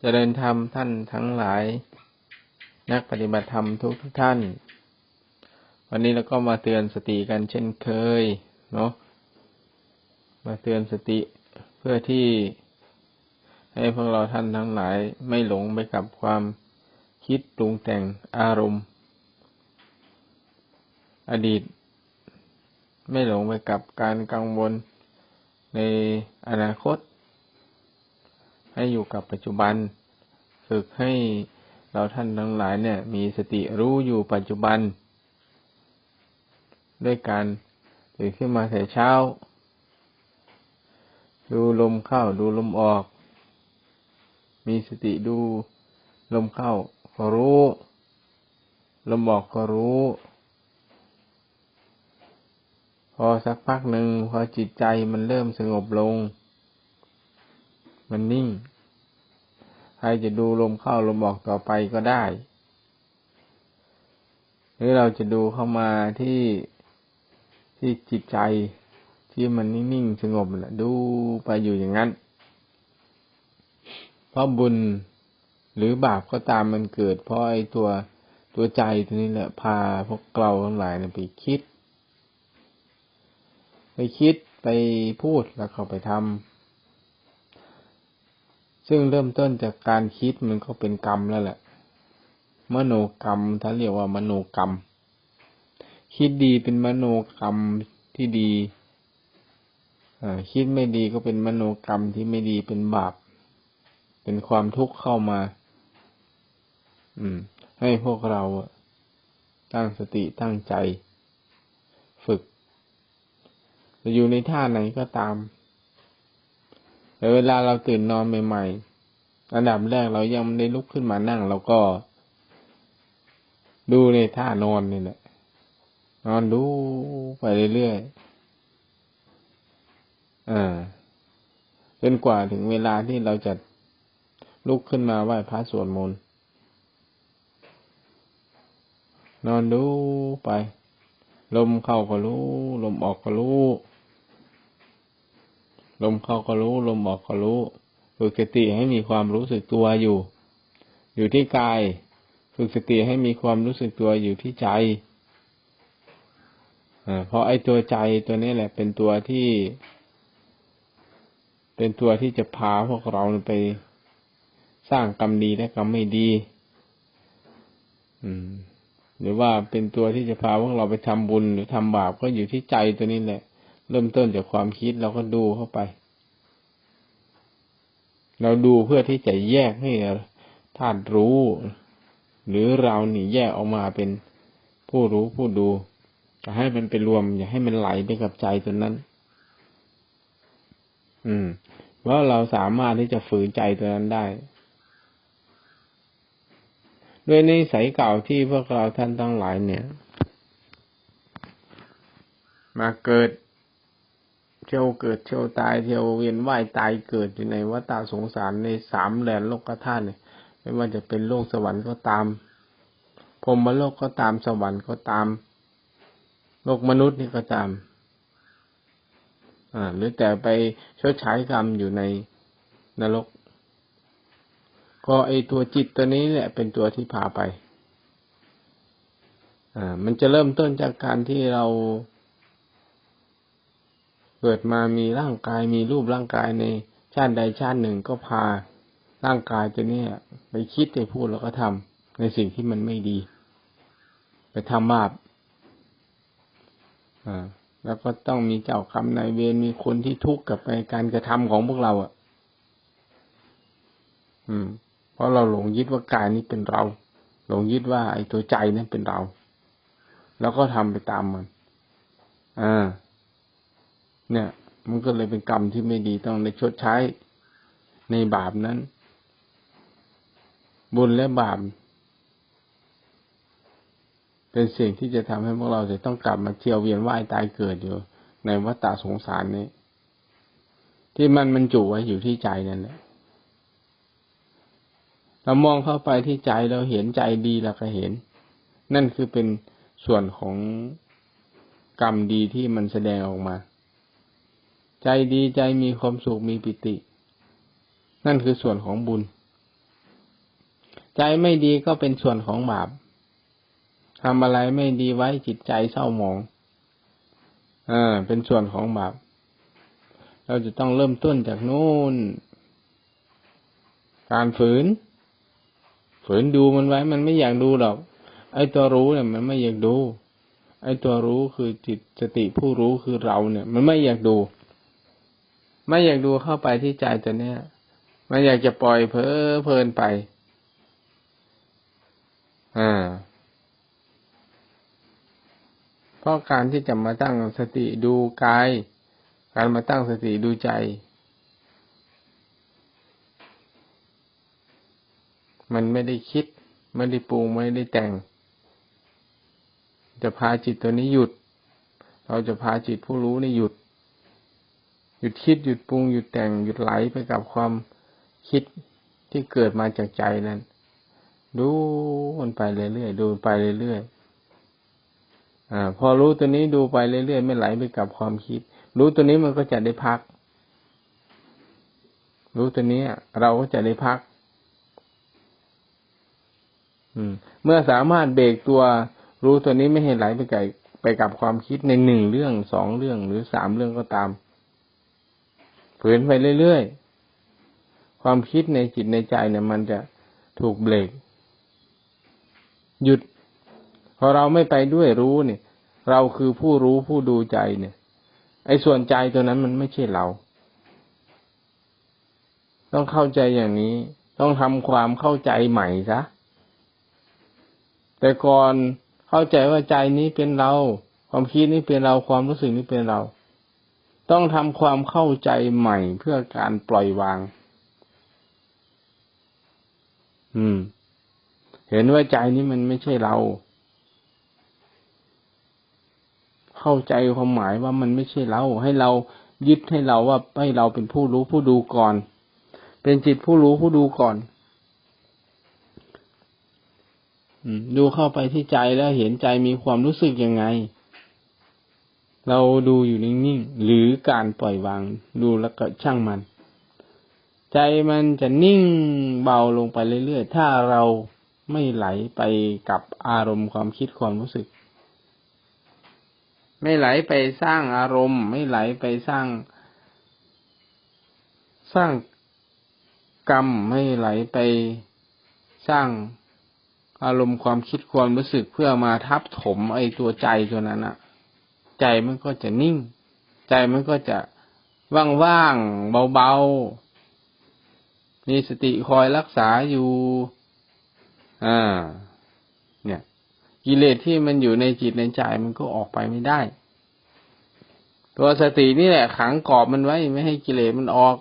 เจริญธรรมท่านทั้งหลาย นักปฏิบัติธรรมทุกทุกท่าน วันนี้เราก็มาเตือนสติกันเช่นเคยเนาะมาเตือนสติเพื่อที่ให้พวกเราท่านทั้งหลายไม่หลงไปกับความคิดปรุงแต่งอารมณ์ อดีต ไม่หลงไปกับการกังวลในอนาคต ให้อยู่กับปัจจุบัน ฝึกให้เราท่านทั้งหลายเนี่ย มีสติรู้อยู่ปัจจุบัน ด้วยการตื่นขึ้นมาแต่เช้า ดูลมเข้าดูลมออก มีสติดูลมเข้าก็รู้ ลมออกก็รู้ พอสักพักหนึ่งพอจิตใจมันเริ่มสงบลง มันนิ่ง ใครจะดูลมเข้าลมออกต่อไปก็ได้ หรือเราจะดูเข้ามาที่ที่จิตใจที่มันนิ่งๆสงบแหละดูไปอยู่อย่างนั้น เพราะบุญหรือบาปก็ตามมันเกิด เพราะไอ้ตัวตัวใจตัวนี้แหละพาพวกเราทั้งหลายไปคิด ไปคิดไปพูดแล้วเขาไปทำ ซึ่งเริ่มต้นจากการคิดมันก็เป็นกรรมแล้วแหละ มโนกรรมท่านเรียกว่ามโนกรรม คิดดีเป็นมโนกรรมที่ดีคิดไม่ดีก็เป็นมโนกรรมที่ไม่ดีเป็นบาป เป็นความทุกข์เข้ามา อืม ให้พวกเราตั้งสติตั้งใจ ฝึกจะอยู่ในท่าไหนก็ตาม แต่เวลาเราตื่นนอนใหม่ๆ อันดับแรกเรายังไม่ได้ลุกขึ้นมานั่งเราก็ ดูในท่านอนนี่แหละ นอนดูไปเรื่อยๆอ่าจนกว่าถึงเวลาที่เราจะลุกขึ้นมาไหว้พระสวดมนต์นอนดูไป ลมเข้าก็รู้ ลมออกก็รู้ ลมเข้าก็รู้ ลมออกก็รู้ ฝึกสติให้มีความรู้สึกตัวอยู่ อยู่ที่กาย ฝึกสติให้มีความรู้สึกตัวอยู่ที่ใจเพราะไอ้ตัวใจตัวนี้แหละ เป็นตัวที่ เป็นตัวที่จะพาพวกเราไปสร้างกรรมดีและกรรมไม่ดี อืม หรือว่าเป็นตัวที่จะพาพวกเราไปทำบุญหรือทำบาปก็อยู่ที่ใจตัวนี้แหละ เริ่มต้นจากความคิดเราก็ดูเข้าไป เราดูเพื่อที่จะแยกให้ธาตุรู้ หรือเราหนีแยกออกมาเป็นผู้รู้ผู้ดูจะให้มันไปรวม อย่าให้มันไหลไปกับใจตัวนั้น อืมว่าเราสามารถที่จะฝืนใจตัวนั้นได้ ด้วยนิสัยเก่าที่พวกเราท่านทั้งหลายเนี่ย มาเกิด เที่ยวเกิดเที่ยวตายเที่ยวเวียนว่ายตายเกิดอยู่ในวัฏสงสารในสามแดนโลกธาตุเนี่ยไม่ว่าจะเป็นโลกสวรรค์ก็ตามพรมโลกก็ตามสวรรค์ก็ตาม โลกมนุษย์นี่ก็ตามอ่าหรือแต่ไปชดใช้กรรมอยู่ในนรก ก็ไอตัวจิตตัวนี้แหละเป็นตัวที่พาไป อ่า มันจะเริ่มต้นจากการที่เรา เกิดมามีร่างกายมีรูปร่างกายในชาติใดชาติหนึ่งก็พาร่างกายตัวนี้ไปคิดไปพูดแล้วก็ทำในสิ่งที่มันไม่ดี ไปทำบาปอ่าแล้วก็ต้องมีเจ้ากรรมนายเวรมีคนที่ทุกข์กับในการกระทำของพวกเราอะ อืม เพราะเราหลงยึดว่ากายนี้เป็นเรา หลงยึดว่าไอ้ตัวใจนั้นเป็นเรา แล้วก็ทำไปตามมัน อ่า เนี่ย มันก็เลยเป็นกรรมที่ไม่ดีต้องได้ชดใช้ในบาปนั้น บุญและบาปเป็นสิ่งที่จะทำให้พวกเราจะต้องกลับมาเที่ยวเวียนว่ายตายเกิดอยู่ ในวัฏฏะสงสารนี้ ที่มันมันจุไว้อยู่ที่ใจนั่นแหละเรามองเข้าไปที่ใจเราเห็นใจดีเราก็เห็น นั่นคือเป็นส่วนของกรรมดีที่มันแสดงออกมา ใจดีใจมีความสุขมีปิติ นั่นคือส่วนของบุญ ใจไม่ดีก็เป็นส่วนของบาปทำอะไรไม่ดีไว้จิตใจเศร้าหมองอ่าเป็นส่วนของบาปเราจะต้องเริ่มต้นจากนู้นการฝืน ฝืนดูมันไว้ มันไม่อยากดูหรอก ไอ้ตัวรู้เนี่ย มันไม่อยากดู ไอ้ตัวรู้คือจิตสติผู้รู้คือเราเนี่ย มันไม่อยากดู ไม่อยากดูเข้าไปที่ใจตัวเนี้ยมันอยากจะปล่อยเพลิเพลินไป อ่าพราะการที่จะมาตั้งสติดูกาย การมาตั้งสติดูใจ มันไม่ได้คิด ไม่ได้ปรุงไม่ได้แต่ง จะพาจิตตัวนี้หยุด เราจะพาจิตผู้รู้นี่หยุด หยุดคิดหยุดปรุงหยุดแต่งหยุดไหลไปกับความคิดที่เกิดมาจากใจนั้น ดูมันไปเรื่อยๆดูไปเรื่อยๆอ่า พอรู้ตัวนี้ดูไปเรื่อยๆไม่ไหลไปกับความคิด รู้ตัวนี้มันก็จะได้พัก รู้ตัวนี้เราก็จะได้พัก อืม เมื่อสามารถเบรกตัว รู้ตัวนี้ไม่ให้ไหลไปกับไปกับความคิดในหนึ่งเรื่องสองเรื่องหรือสามเรื่องก็ตาม ฝืนไปเรื่อยๆ ความคิดในจิตในใจเนี่ย มันจะถูกเบรกหยุด พอเราไม่ไปด้วยรู้เนี่ย เราคือผู้รู้ผู้ดูใจเนี่ย ไอ้ส่วนใจตัวนั้นมันไม่ใช่เรา ต้องเข้าใจอย่างนี้ ต้องทำความเข้าใจใหม่ซะแต่ก่อนเข้าใจว่าใจนี้เป็นเรา ความคิดนี้เป็นเราความรู้สึกนี้เป็นเรา ต้องทำความเข้าใจใหม่เพื่อการปล่อยวาง อืม เห็นว่าใจนี้มันไม่ใช่เรา เข้าใจความหมายว่ามันไม่ใช่เรา ให้เรายึดให้เราว่าให้เราเป็นผู้รู้ผู้ดูก่อน เป็นจิตผู้รู้ผู้ดูก่อนดูเข้าไปที่ใจแล้วเห็นใจมีความรู้สึกยังไง เราดูอยู่นิ่งๆ หรือการปล่อยวางดูแล้วก็ช่างมัน ใจมันจะนิ่งเบาลงไปเรื่อยๆ ถ้าเราไม่ไหลไปกับอารมณ์ความคิดความรู้สึก ไม่ไหลไปสร้างอารมณ์ ไม่ไหลไปสร้าง สร้างกรรมไม่ไหลไปสร้างอารมณ์ความคิดความรู้สึกเพื่อมาทับถมไอ้ตัวใจตัวนั้นอะ ใจมันก็จะนิ่ง ใจมันก็จะว่างๆเบาๆ มีสติคอยรักษาอยู่ อ่า เนี่ย กิเลสที่มันอยู่ในจิตในใจมันก็ออกไปไม่ได้ ตัวสตินี่แหละ ขังกรอบมันไว้ไม่ให้กิเลสมันออก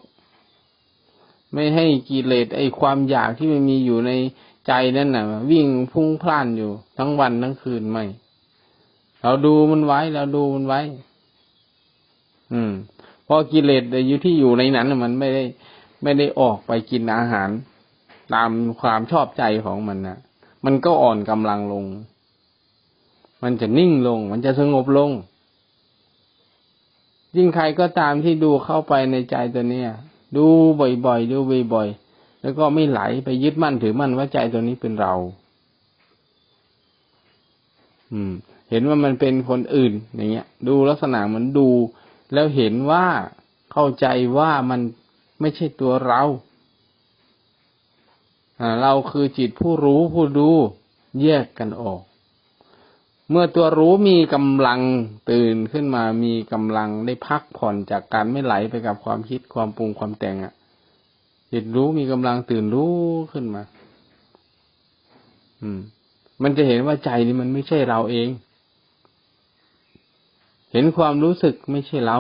ไม่ให้กิเลสไอ้ความอยากที่มันมีอยู่ในใจนั่นน่ะ วิ่งพุ่งพล่านอยู่ทั้งวันทั้งคืนไม่ เราดูมันไว้ เราดูมันไว้ อืมเพอกิเลสอยู่ที่อยู่ในนั้นมันไม่ได้ ไม่ได้ออกไปกินอาหาร ตามความชอบใจของมันนะมันก็อ่อนกำลังลง มันจะนิ่งลง มันจะสงบลง ยิ่งใครก็ตามที่ดูเข้าไปในใจตัวเนี้ยดูบ่อยๆดูบ่อยๆแล้วก็ไม่ไหลไปยึดมั่นถือมั่นว่าใจตัวนี้เป็นเรา อืม เห็นว่ามันเป็นคนอื่นอย่างเงี้ย ดูลักษณะเหมือนดู แล้วเห็นว่าเข้าใจว่ามันไม่ใช่ตัวเราเราคือจิตผู้รู้ผู้ดูแยกกันออก เมื่อตัวรู้มีกำลังตื่นขึ้นมามีกำลังได้พักผ่อนจากการไม่ไหลไปกับความคิดความปรุงความแต่งอะจิตรู้มีกำลังตื่นรู้ขึ้นมา อืม มันจะเห็นว่าใจนี่มันไม่ใช่เราเอง เห็นความรู้สึกไม่ใช่เรา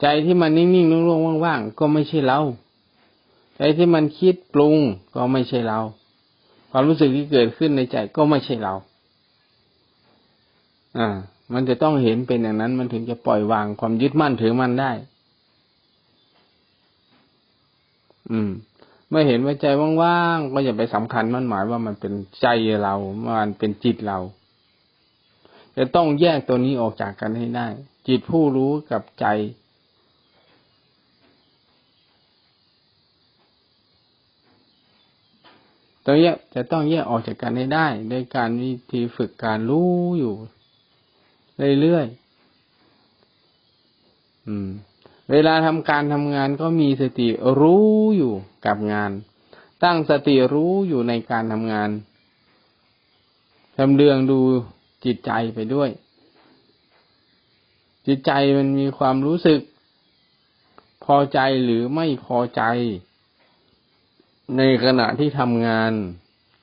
ใจที่มันนิ่งๆโล่งๆว่างๆก็ไม่ใช่เรา ใจที่มันคิดปรุงก็ไม่ใช่เรา ความรู้สึกที่เกิดขึ้นในใจก็ไม่ใช่เรา อ่า มันจะต้องเห็นเป็นอย่างนั้น มันถึงจะปล่อยวางความยึดมั่นถือมั่นได้ อืมเมื่อเห็นว่าใจว่างๆ ก็อย่าไปสำคัญมันหมายว่ามันเป็นใจเรา มันเป็นจิตเรา จะต้องแยกตัวนี้ออกจากกันให้ได้ จิตผู้รู้กับใจตตรงนี้จะต้องแยกออกจากกันให้ได้โดยการวิธีฝึกการรู้อยู่ เรื่อยๆอืม เวลาทำการทำงานก็มีสติรู้อยู่กับงาน ตั้งสติรู้อยู่ในการทำงานทำเรื่องดู จิตใจไปด้วย จิตใจมันมีความรู้สึก พอใจหรือไม่พอใจ ในขณะที่ทำงาน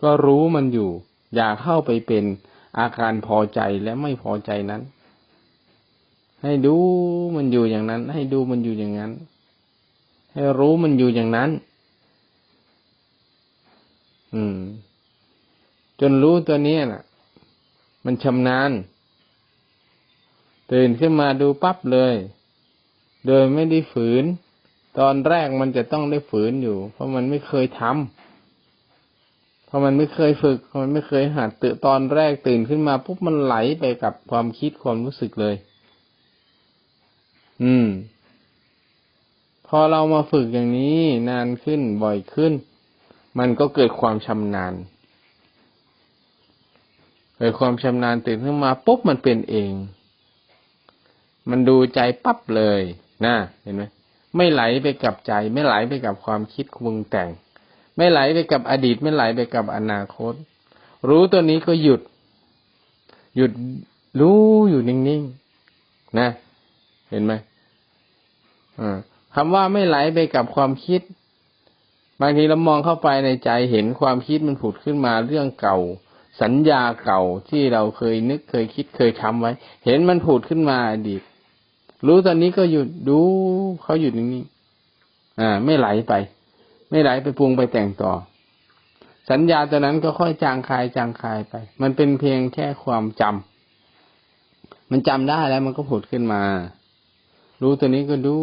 ก็รู้มันอยู่ อย่าเข้าไปเป็นอาการพอใจและไม่พอใจนั้น ให้ดูมันอยู่อย่างนั้น ให้ดูมันอยู่อย่างนั้น ให้รู้มันอยู่อย่างนั้น อืม จนรู้ตัวนี้น่ะ มันชำนาญตื่นขึ้นมาดูปั๊บเลย โดยไม่ได้ฝืน ตอนแรกมันจะต้องได้ฝืนอยู่ เพราะมันไม่เคยทำเพราะมันไม่เคยฝึก เพราะมันไม่เคยหัดตื่นตอนแรกตื่นขึ้นมาปุ๊บมันไหลไปกับความคิดความรู้สึกเลย อืม พอเรามาฝึกอย่างนี้นานขึ้นบ่อยขึ้น มันก็เกิดความชำนาญ เกิดความชำนาญตื่นขึ้นมาปุ๊บมันเป็นเอง มันดูใจปั๊บเลยนะเห็นไหมไม่ไหลไปกับใจ ไม่ไหลไปกับความคิดคุงแต่ง ไม่ไหลไปกับอดีต ไม่ไหลไปกับอนาคต รู้ตัวนี้ก็หยุด หยุดรู้อยู่นิ่งๆนะ เห็นไหมคำว่าไม่ไหลไปกับความคิด บางทีเรามองเข้าไปในใจเห็นความคิดมันผุดขึ้นมาเรื่องเก่า สัญญาเก่าที่เราเคยนึกเคยคิดเคยทำไว้ เห็นมันผุดขึ้นมาอดีต รู้ตอนนี้ก็หยุดดูเขาหยุดนิ่างๆอ่า ไม่ไหลไป ไม่ไหลไปปรุงไปแต่งต่อ สัญญาตัวนั้นก็ค่อยจางคายจางคายไป มันเป็นเพียงแค่ความจำมันจำได้แล้วมันก็ผุดขึ้นมา รู้ตัวนี้ก็ดู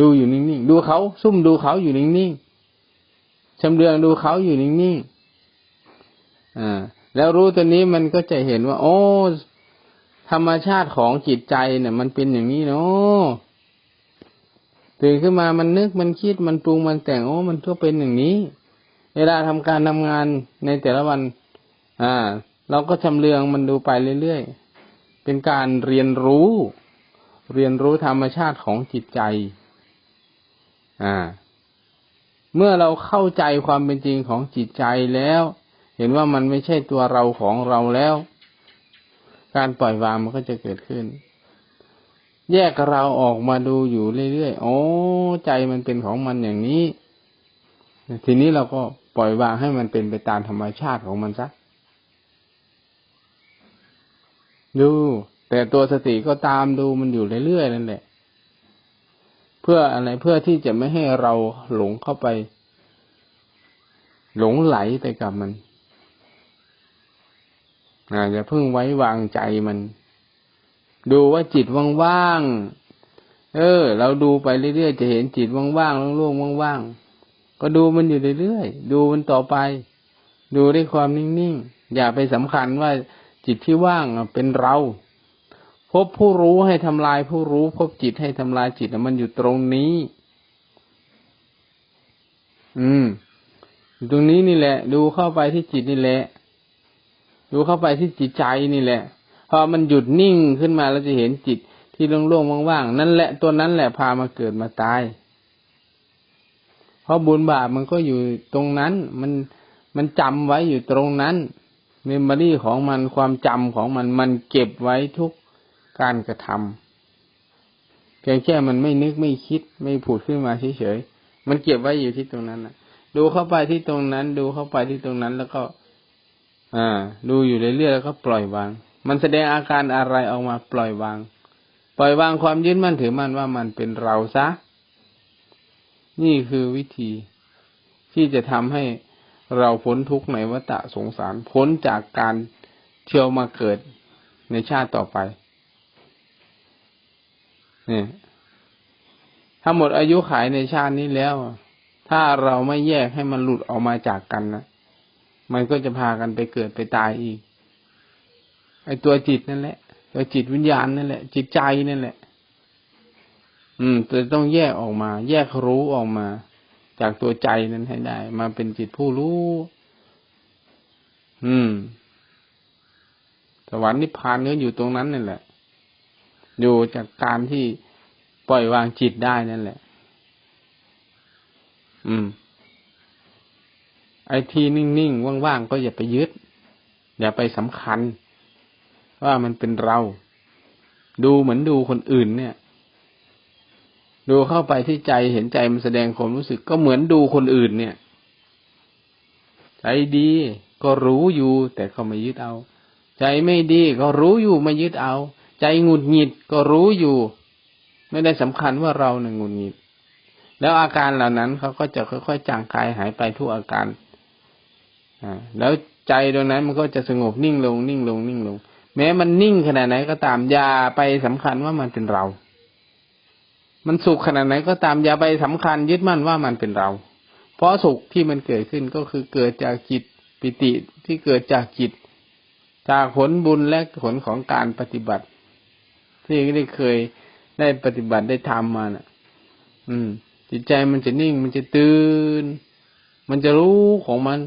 ดูอยู่นิ่งๆดูเขาซุ่มดูเขาอยู่นิ่งๆชำเลืองดูเขาอยู่นิ่งๆ อ่าแล้วรู้ตัวนี้มันก็จะเห็นว่า โอ้ธรรมชาติของจิตใจเนี่ย มันเป็นอย่างนี้เนาะตื่นขึ้นมามันนึกมันคิดมันปรุงมันแต่งโอ้มันก็เป็นอย่างนี้ เวลาทำการทำงานในแต่ละวัน อ่า เราก็ชำเลืองมันดูไปเรื่อยๆเป็นการเรียนรู้ เรียนรู้ธรรมชาติของจิตใจ อ่า เมื่อเราเข้าใจความเป็นจริงของจิตใจแล้ว เห็นว่ามันไม่ใช่ตัวเราของเราแล้ว การปล่อยวางมันก็จะเกิดขึ้น แยกเราออกมาดูอยู่เรื่อยๆโอ้ใจมันเป็นของมันอย่างนี้ ทีนี้เราก็ปล่อยวางให้มันเป็นไปตามธรรมชาติของมันซะดู แต่ตัวสติก็ตามดูมันอยู่เรื่อยๆนั่นแหละเพื่ออะไรเพื่อที่จะไม่ให้เราหลงเข้าไป หลงไหลไปกับมัน อย่าเพิ่งไว้วางใจมัน ดูว่าจิตว่างๆ เออ เราดูไปเรื่อยๆ จะเห็นจิตว่างๆโล่งๆว่างๆ ก็ดูมันอยู่เรื่อยๆ ดูมันต่อไป ดูด้วยความนิ่งๆ อย่าไปสำคัญว่าจิตที่ว่างเป็นเรา พบผู้รู้ให้ทำลายผู้รู้ พบจิตให้ทำลายจิตมันอยู่ตรงนี้ อืมตรงนี้นี่แหละ ดูเข้าไปที่จิตนี่แหละ ดูเข้าไปที่จิตใจนี่แหละ พอมันหยุดนิ่งขึ้นมาเราจะเห็นจิตที่โล่งๆว่างๆนั่นแหละตัวนั้นแหละพามาเกิดมาตาย เพราะบุญบาปมันก็อยู่ตรงนั้น มันมันจำไว้อยู่ตรงนั้นเมมโมรี่ของมันความจำของมันมันเก็บไว้ทุกการกระทำเพียงแค่มันไม่นึกไม่คิดไม่ผุดขึ้นมาเฉยๆมันเก็บไว้อยู่ที่ตรงนั้นนะดูเข้าไปที่ตรงนั้น ดูเข้าไปที่ตรงนั้นแล้วก็ อ่า ดูอยู่เรื่อยๆแล้วก็ปล่อยวาง มันแสดงอาการอะไรออกมาปล่อยวาง ปล่อยวางความยึดมั่นถือมั่นว่ามันเป็นเราซะ นี่คือวิธีที่จะทำให้เราพ้นทุกข์ในวัฏสงสาร พ้นจากการเที่ยวมาเกิดในชาติต่อไปเนี่ยถ้าหมดอายุขายในชาตินี้แล้ว ถ้าเราไม่แยกให้มันหลุดออกมาจากกันนะ มันก็จะพากันไปเกิดไปตายอีก ไอตัวจิตนั่นแหละ ตัวจิตวิญญาณนั่นแหละ จิตใจนั่นแหละ อืมจะต้องแยกออกมา แยกรู้ออกมา จากตัวใจนั้นให้ได้ มาเป็นจิตผู้รู้ อืมสวรรค์นิพพานก็อยู่ตรงนั้นนั่นแหละ อยู่จากการที่ปล่อยวางจิตได้นั่นแหละ อืม ไอ้ที่นิ่งๆว่างๆก็อย่าไปยึด อย่าไปสำคัญ ว่ามันเป็นเรา ดูเหมือนดูคนอื่นเนี่ย ดูเข้าไปที่ใจเห็นใจมันแสดงความรู้สึก ก็เหมือนดูคนอื่นเนี่ย ใจดีก็รู้อยู่ แต่ก็ไม่ยึดเอา ใจไม่ดีก็รู้อยู่ไม่ยึดเอา ใจหงุดหงิดก็รู้อยู่ ไม่ได้สำคัญว่าเราเนี่ยหงุดหงิดแล้วอาการเหล่านั้นเขาก็จะค่อยๆจางคายหายไปทุกอาการ แล้วใจตรงนั้นมันก็จะสงบนิ่งลงนิ่งลงนิ่งลง แม้มันนิ่งขนาดไหนก็ตามอย่าไปสำคัญว่ามันเป็นเรา มันสุขขนาดไหนก็ตามอย่าไปสำคัญยึดมั่นว่ามันเป็นเรา เพราะสุขที่มันเกิดขึ้นก็คือเกิดจากจิตปิติที่เกิดจากจิต จากผลบุญและผลของการปฏิบัติ ที่ได้เคยได้ปฏิบัติได้ทำมาน่ะ อืม จิตใจมันจะนิ่งมันจะตื่น มันจะรู้ของมัน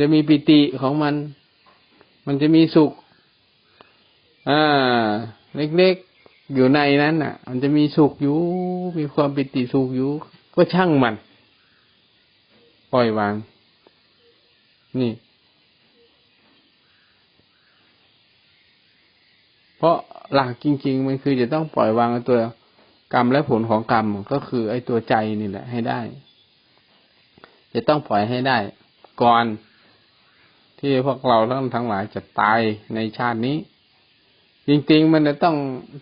จะมีปิติของมัน มันจะมีสุข อ่า เล็กๆ อยู่ในนั้นน่ะ มันจะมีสุขอยู่ มีความปิติสุขอยู่ ก็ช่างมัน ปล่อยวาง นี่ เพราะหลักจริง ๆ มันคือจะต้องปล่อยวางตัวกรรมและผลของกรรมก็คือไอ้ตัวใจนี่แหละ ให้ได้ จะต้องปล่อยให้ได้ ก่อน ที่พวกเราทั้งทั้งหลายจะตายในชาตินี้ จริง ๆ มันจะต้อง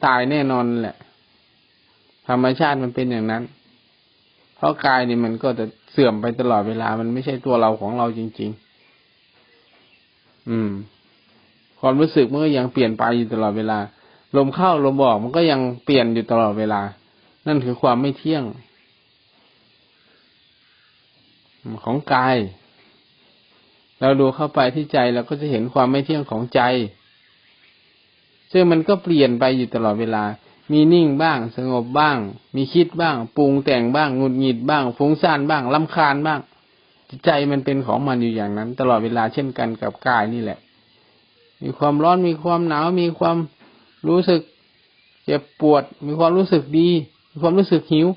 ตายแน่นอนแหละ ธรรมชาติมันเป็นอย่างนั้น เพราะกายนี่มันก็จะเสื่อมไปตลอดเวลา มันไม่ใช่ตัวเราของเราจริง ๆ อืม ความรู้สึกมันก็ยังเปลี่ยนไปอยู่ตลอดเวลา ลมเข้าลมออกมันก็ยังเปลี่ยนอยู่ตลอดเวลา นั่นคือความไม่เที่ยง ของกาย เราดูเข้าไปที่ใจเราก็จะเห็นความไม่เที่ยงของใจ ซึ่งมันก็เปลี่ยนไปอยู่ตลอดเวลา มีนิ่งบ้าง สงบบ้าง มีคิดบ้าง ปรุงแต่งบ้างหงุดหงิดบ้างฟุ้งซ่านบ้างลำคาญบ้างใจมันเป็นของมันอยู่อย่างนั้น ตลอดเวลาเช่นกันกับกายนี่แหละ มีความร้อนมีความหนาว มีความรู้สึกเจ็บปวด มีความรู้สึกดี มีความรู้สึกหิว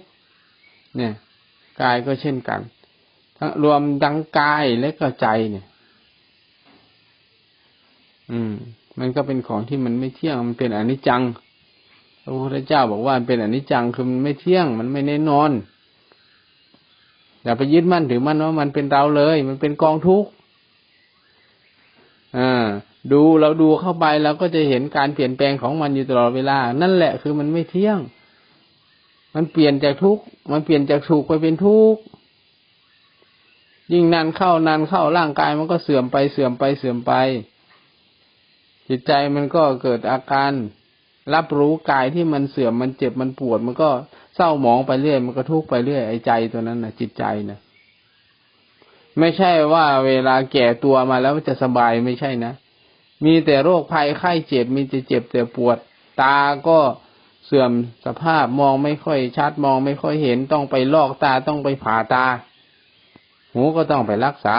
เนี่ย กายก็เช่นกันทั้งรวมดังกายและก็ใจเนี่ย อืม มันก็เป็นของที่มันไม่เที่ยง มันเป็นอนิจจัง พระพุทธเจ้าบอกว่าเป็นอนิจจังคือมันไม่เที่ยง มันไม่แน่นอน อย่าไปยึดมั่นถือมั่นว่ามันเป็นเราเลย มันเป็นกองทุกข์ อ่า ดูเราดูเข้าไปเราก็จะเห็นการเปลี่ยนแปลงของมันอยู่ตลอดเวลา นั่นแหละคือมันไม่เที่ยง มันเปลี่ยนจากทุกข์ มันเปลี่ยนจากสุขไปเป็นทุกข์ยิ่งนานเข้านานเข้าร่างกายมันก็เสื่อมไปเสื่อมไปเสื่อมไป จิตใจมันก็เกิดอาการรับรู้กายที่มันเสื่อมมันเจ็บมันปวด มันก็เศร้าหมองไปเรื่อย มันก็ทุกข์ไปเรื่อยไอ้ใจตัวนั้นนะจิตใจนะไม่ใช่ว่าเวลาแก่ตัวมาแล้วจะสบายไม่ใช่นะมีแต่โรคภัยไข้เจ็บมีแต่เจ็บแต่ปวด ตาก็เสื่อมสภาพมองไม่ค่อยชัดมองไม่ค่อยเห็นต้องไปลอกตาต้องไปผ่าตา หูก็ต้องไปรักษา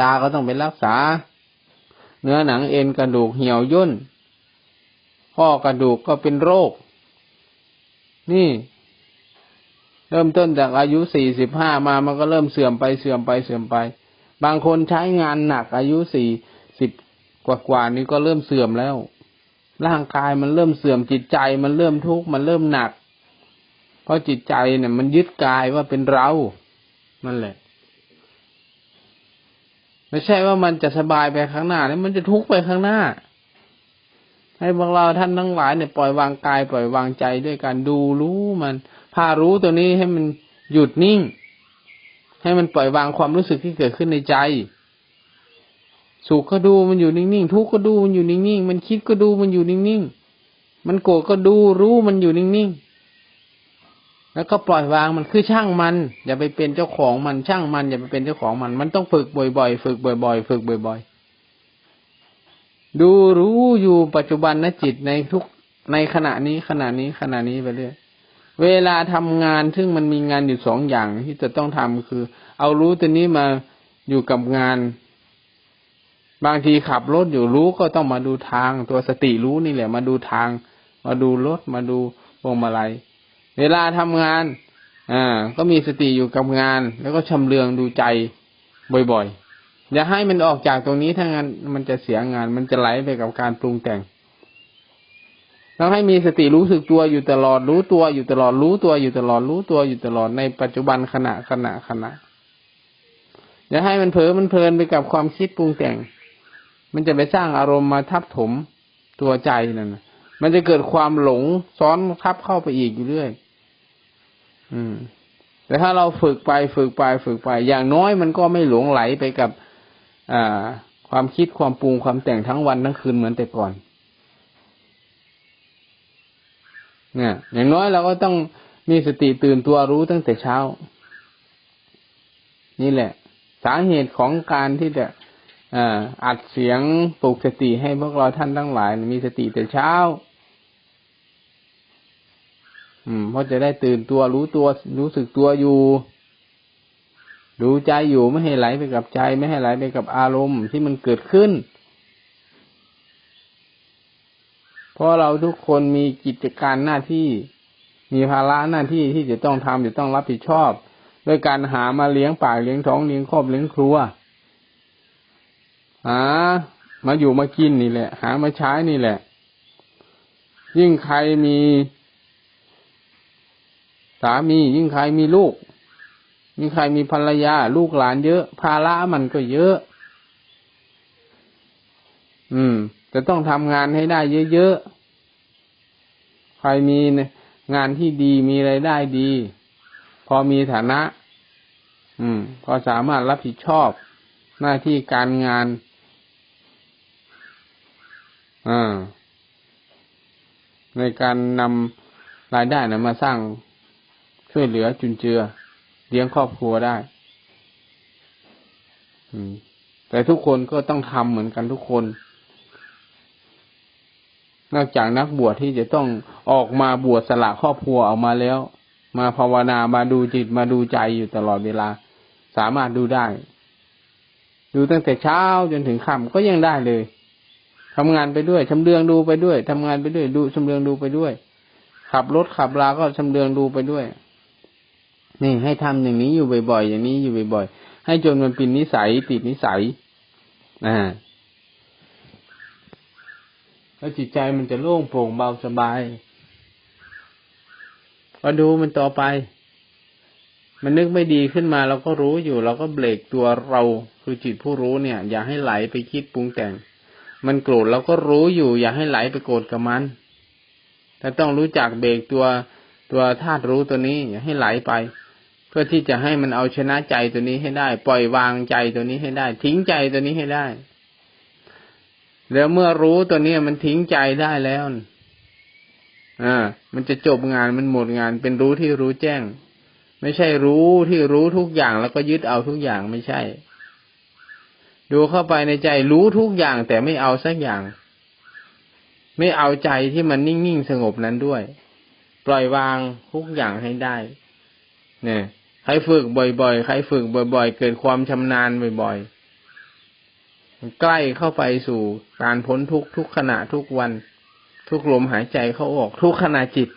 ตาก็ต้องไปรักษา เนื้อหนังเอ็นกระดูกเหี่ยวย่น ข้อกระดูกก็เป็นโรค นี่ เริ่มต้นจากอายุสี่สิบห้ามามันก็เริ่มเสื่อมไปเสื่อมไปเสื่อมไป บางคนใช้งานหนักอายุสี่สิบกว่ากว่านี้ก็เริ่มเสื่อมแล้ว ร่างกายมันเริ่มเสื่อมจิตใจมันเริ่มทุกข์มันเริ่มหนัก เพราะจิตใจเนี่ยมันยึดกายว่าเป็นเรา นั่นแหละ ไม่ใช่ว่ามันจะสบายไปข้างหน้าแล้วมันจะทุกข์ไปข้างหน้า ให้พวกเราท่านทั้งหลายเนี่ยปล่อยวางกายปล่อยวางใจด้วยการดูรู้มัน พารู้ตัวนี้ให้มันหยุดนิ่ง ให้มันปล่อยวางความรู้สึกที่เกิดขึ้นในใจ สุขก็ดูมันอยู่นิ่งๆทุกข์ก็ดูมันอยู่นิ่งๆมันคิดก็ดูมันอยู่นิ่งๆมันโกรธก็ดูรู้มันอยู่นิ่งๆ แล้วก็ปล่อยวางมันคือช่างมัน อย่าไปเป็นเจ้าของมันช่างมัน อย่าไปเป็นเจ้าของมัน มันต้องฝึกบ่อยๆ ฝึกบ่อย ๆ ฝึกบ่อย ๆ ดูรู้อยู่ปัจจุบันนจิตในทุกในขณะนี้ขณะนี้ขณะนี้ไปเรื่อยเวลาทำงานซึ่งมันมีงานอยู่สองอย่างที่จะต้องทำคือ เอารู้ตัวนี้มาอยู่กับงาน บางทีขับรถอยู่รู้ก็ต้องมาดูทางตัวสติรู้นี่แหละ มาดูทาง มาดูรถมาดูวงมาลัย เวลาทำงาน อ่า ก็มีสติอยู่กับงาน แล้วก็ชำเลืองดูใจบ่อยๆ อย่าให้มันออกจากตรงนี้ถ้างั้นมันจะเสียงาน มันจะไหลไปกับการปรุงแต่งต้องให้มีสติรู้สึกตัวอยู่ตลอด รู้ตัวอยู่ตลอด รู้ตัวอยู่ตลอด รู้ตัวอยู่ตลอดในปัจจุบันขณะขณะขณะอย่าให้มันเผลอมันเพลินไปกับความคิดปรุงแต่ง มันจะไปสร้างอารมณ์มาทับถมตัวใจนั่น มันจะเกิดความหลงซ้อนทับเข้าไปอีกอยู่เรื่อย อืม แต่ถ้าเราฝึกไปฝึกไปฝึกไป อย่างน้อยมันก็ไม่หลงไหลไปกับ อ่า ความคิดความปรุงความแต่งทั้งวันทั้งคืนเหมือนแต่ก่อน เนี่ย อย่างน้อยเราก็ต้องมีสติตื่นตัวรู้ตั้งแต่เช้า นี่แหละ สาเหตุของการที่จะอัดเสียงปลุกสติให้พวกเราท่านทั้งหลาย มีสติแต่เช้า อืมเพราะจะได้ตื่นตัวรู้ตัวรู้สึกตัวอยู่ ดูใจอยู่ไม่ให้ไหลไปกับใจ ไม่ให้ไหลไปกับอารมณ์ที่มันเกิดขึ้น เพราะเราทุกคนมีกิจการหน้าที่ มีภาระหน้าที่ที่จะต้องทำจะต้องรับผิดชอบด้วยการหามาเลี้ยงปากเลี้ยงท้องเลี้ยงครอบเลี้ยงครัวหามาอยู่มากินนี่แหละ หามาใช้นี่แหละ ยิ่งใครมี สามียิ่งใครมีลูก ยิ่งใครมีภรรยา ลูกหลานเยอะ ภาระมันก็เยอะ อืม จะต้องทำงานให้ได้เยอะๆ ใครมีงานที่ดีมีไรายได้ดี พอมีฐานะ อืม พอสามารถรับผิดชอบหน้าที่การงานอ่าในการนำรายได้นะมาสร้าง ช่วยเหลือจุนเจือ เลี้ยงครอบครัวได้อแต่ทุกคนก็ต้องทำเหมือนกันทุกคน นอกจากนักบวชที่จะต้องออกมาบวชสละครอบครัวออกมาแล้ว มาภาวนามาดูจิตมาดูใจอยู่ตลอดเวลา สามารถดูได้ ดูตั้งแต่เช้าจนถึงค่ำก็ยังได้เลยทำงานไปด้วยชำเลืองดูไปด้วยทำงานไปด้วย ดูชำเลืองดูไปด้วย ขับรถขับลาก็ชำเลืองดูไปด้วย นี่ให้ทำอย่างนี้อยู่บ่อยๆอย่างนี้อยู่บ่อยๆให้จนมันเป็นนิสัยติดนิสัยอ่าแล้วจิตใจมันจะโล่งโปร่งเบาสบายพอดูมันต่อไป มันนึกไม่ดีขึ้นมาเราก็รู้อยู่ เราก็เบรกตัวเราคือจิตผู้รู้เนี่ย อย่าให้ไหลไปคิดปรุงแต่ง มันโกรธเราก็รู้อยู่ อย่าให้ไหลไปโกรธกับมัน แต่ต้องรู้จักเบรกตัวตัวธาตุรู้ตัวนี้ อย่าให้ไหลไป เพื่อที่จะให้มันเอาชนะใจตัวนี้ให้ได้ ปล่อยวางใจตัวนี้ให้ได้ ทิ้งใจตัวนี้ให้ได้ แล้วเมื่อรู้ตัวนี้มันทิ้งใจได้แล้วอ่ามันจะจบงานมันหมดงานเป็นรู้ที่รู้แจ้ง ไม่ใช่รู้ที่รู้ทุกอย่างแล้วก็ยึดเอาทุกอย่างไม่ใช่ ดูเข้าไปในใจรู้ทุกอย่างแต่ไม่เอาสักอย่าง ไม่เอาใจที่มันนิ่งๆสงบนั้นด้วย ปล่อยวางทุกอย่างให้ได้ เนี่ย ใครฝึกบ่อยๆ ใครฝึกบ่อย ๆ เกิดความชำนาญบ่อยๆ ใกล้เข้าไปสู่การพ้นทุกทุกขณะทุกวัน ทุกลมหายใจเข้าออกทุกขณะจิต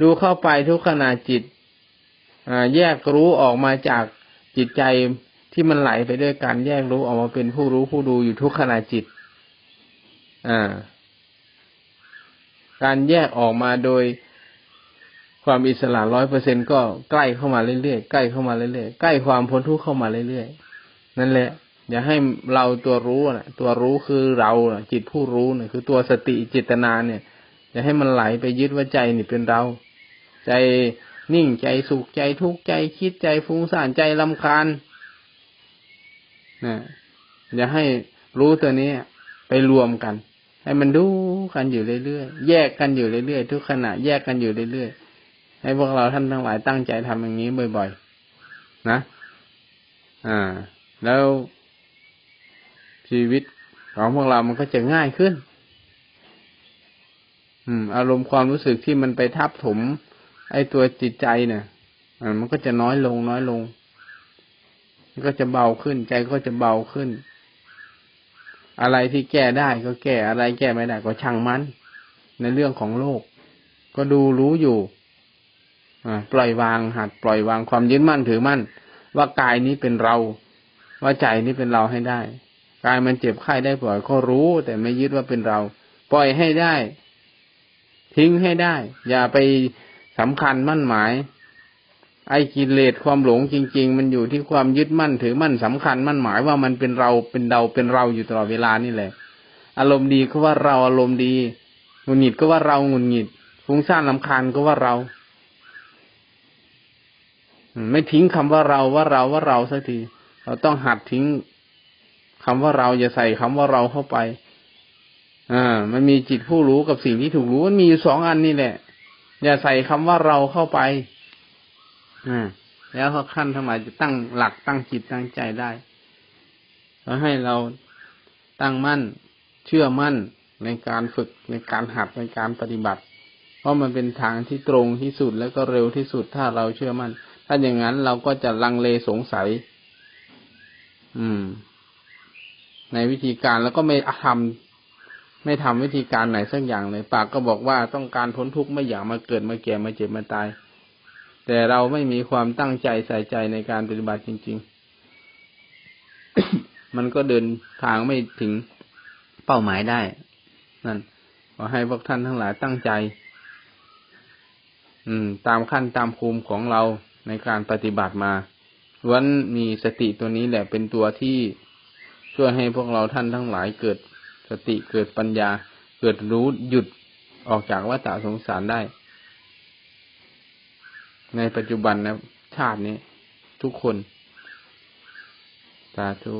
ดูเข้าไปทุกขณะจิตแยกรู้ออกมาจากจิตใจที่มันไหลไปด้วยการแยกรู้ออกมาเป็นผู้รู้ผู้ดูอยู่ทุกขณะจิต อ่า การแยกออกมาโดย ความอิสระร้อยเปอร์เซ็นก็ใกล้เข้ามาเรื่อยๆใกล้เข้ามาเรื่อยๆใกล้ความพ้นทุกข์เข้ามาเรื่อยๆนั่นแหละ อย่าให้เราตัวรู้นะตัวรู้คือเราจิตผู้รู้เนี่ยคือตัวสติจิตนาเนี่ย อย่าให้มันไหลไปยึดว่าใจนี่เป็นเรา ใจนิ่งใจสุขใจทุกข์ใจคิดใจฟุ้งซ่านใจลำคาญนะอย่าให้รู้ตัวนี้ไปรวมกัน ให้มันดูกันอยู่เรื่อยๆแยกกันอยู่เรื่อยๆทุกขณะแยกกันอยู่เรื่อยๆ ให้พวกเราท่านทั้งหลายตั้งใจทำอย่างนี้บ่อยๆ นะ อ่า แล้วชีวิตของพวกเรามันก็จะง่ายขึ้น อืม อารมณ์ความรู้สึกที่มันไปทับถม ไอ้ตัวจิตใจเนี่ยมันก็จะน้อยลง น้อยลง มันก็จะเบาขึ้น ใจก็จะเบาขึ้น อะไรที่แก้ได้ก็แก้ อะไรแก้ไม่ได้ก็ช่างมัน ในเรื่องของโลก ก็ดูรู้อยู่ ปล่อยวางหัดปล่อยวางความยึดมั่นถือมั่น ว่ากายนี้เป็นเรา ว่าใจนี้เป็นเราให้ได้กายมันเจ็บไข้ได้ปล่อยก็รู้ แต่ไม่ยึดว่าเป็นเรา ปล่อยให้ได้ ทิ้งให้ได้ อย่าไปสำคัญมั่นหมาย ไอ้กิเลสความหลงจริง ๆ มันอยู่ที่ความยึดมั่นถือมั่นสำคัญมั่นหมายว่ามันเป็นเราเป็นเราเป็นเราอยู่ตลอดเวลานี่แหละ อารมณ์ดีก็ว่าเราอารมณ์ดีหงุดหงิดก็ว่าเราหงุดหงิดฟุ้งซ่านลำคาญก็ว่าเรา ไม่ทิ้งคำว่าเราว่าเราว่าเราสักที เราต้องหัดทิ้งคำว่าเราอย่าใส่คำว่าเราเข้าไป อ่า มันมีจิตผู้รู้กับสิ่งที่ถูกรู้มันมีอยู่สองอันนี่แหละ อย่าใส่คำว่าเราเข้าไป อ่า แล้วเขาขั้นทั้งหลายจะตั้งหลักตั้งจิตตั้งใจได้แล้วให้เราตั้งมั่น เชื่อมั่นในการฝึกในการหัดในการปฏิบัติ เพราะมันเป็นทางที่ตรงที่สุดแล้วก็เร็วที่สุดถ้าเราเชื่อมั่น ถ้าอย่างนั้นเราก็จะลังเลสงสัย อืม ในวิธีการแล้วก็ไม่ทำไม่ทำวิธีการไหนสักอย่างเลย ปากก็บอกว่าต้องการพ้นทุกข์ไม่อยากมาเกิดมาแก่มาเจ็บมาตาย แต่เราไม่มีความตั้งใจใส่ใจในการปฏิบัติจริง ๆ มันก็เดินทางไม่ถึงเป้าหมายได้ นั่นขอให้พวกท่านทั้งหลายตั้งใจ อืม ตามขั้นตามภูมิของเรา ในการปฏิบัติมาวันมีสติตัวนี้แหละเป็นตัวที่ช่วยให้พวกเราท่านทั้งหลายเกิดสติเกิดปัญญา เกิดรู้หยุดออกจากวัฏสงสารได้ ในปัจจุบันนะชาตินี้ ทุกคน สาธุ